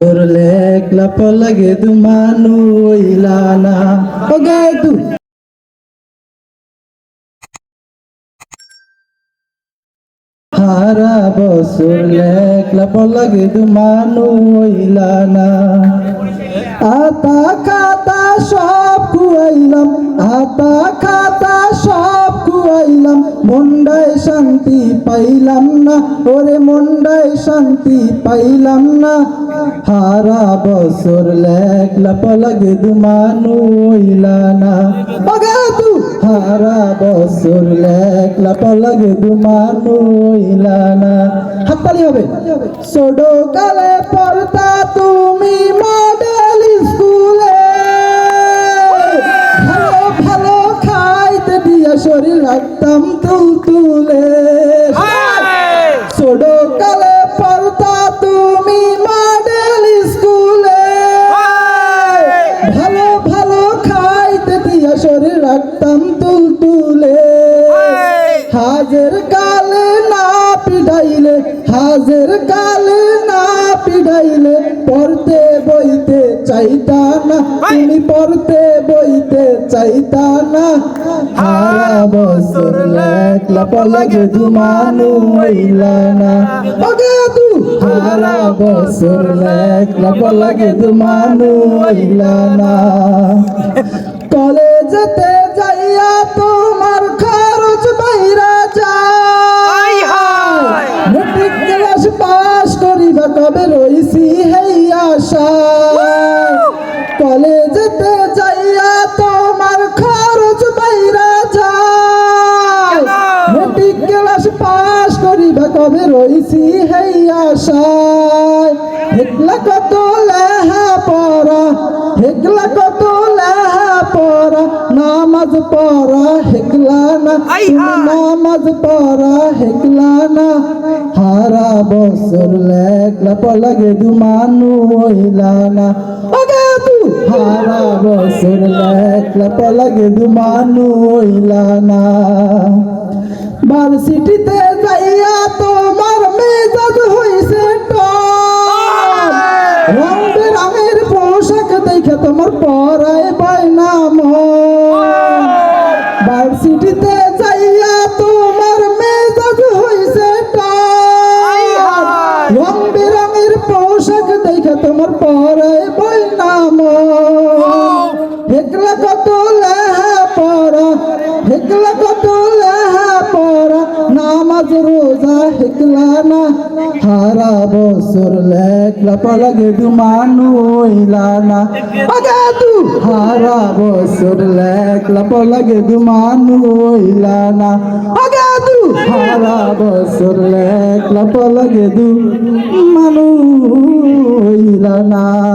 তোর লেখলা পলগে দু মানু ইলানা ওগে দু। হারা বছর লেখলা পলগে দু মানু ইলানা আতা খাতা সব কুয়াইলাম আতা খাতা শান্তি পাইলাম না। ওরে মন্ডায় শান্তি পাইলাম না। হারা বছর লেখলা পলগে দু মানু ইলানা ওগে তু! হারা বছর লেখলা পলগে দু মানু ইলানা হাততালি হবে। ছোটো কালে পড়তা তুমি মডেল স্কুলে ভালো ভালো খাইতে দিয়া শরীর রাখতাম তুল তুলে ছোটো কালে পড়তা তুমি মডেল স্কুলে ভালো ভালো খাইতে দিয়া শরীর রাখতাম তুল তুলে হাজের কালে না পিডাইলে হাজের কালে না পিডাইলে পড়তে বইতে চাইতা না তুমি পড়তে বইতে চাইতা না হারা বছর লেখলা পলাগে দুমানু হইলা না। ওগে তু হারা বছর লেখলা পলাগে দুমানু হইলা না। কলেজেতে যাইয়া তোমার খরচ বাইরা যায় মেট্রিক ক্লাস পাস করিবা কবে রইছি হেই আশায়। হেকলা কত লেহা পড়া হেকলা কত লেহা পড়া নামাজ পড়া হেকলা না তুমি নামাজ পড়া হেকলা না। হারা বছর লেখলা পলগে দু মানু হইলা না। হারা বছর লেখলা পলগে দু মানু না। ভার্সিটিতে যাইয়া তোমার মেজাজ হইছে রঙের আমের পোশাক দেখে তোমার পরায় বায়না ভার্সিটিতে দেখে তোমার পরায় বায়না মন হেকলা কত হেকলা কত নামাজ রোজা হেকলা না হারা বছর লেখলা পলগে দু মানু হইলা না। আগে তু হারা বছর লেখলা পলগে দু মানু হইলা না। আগে হারা বছর লেখলা পলগে দু মানু না।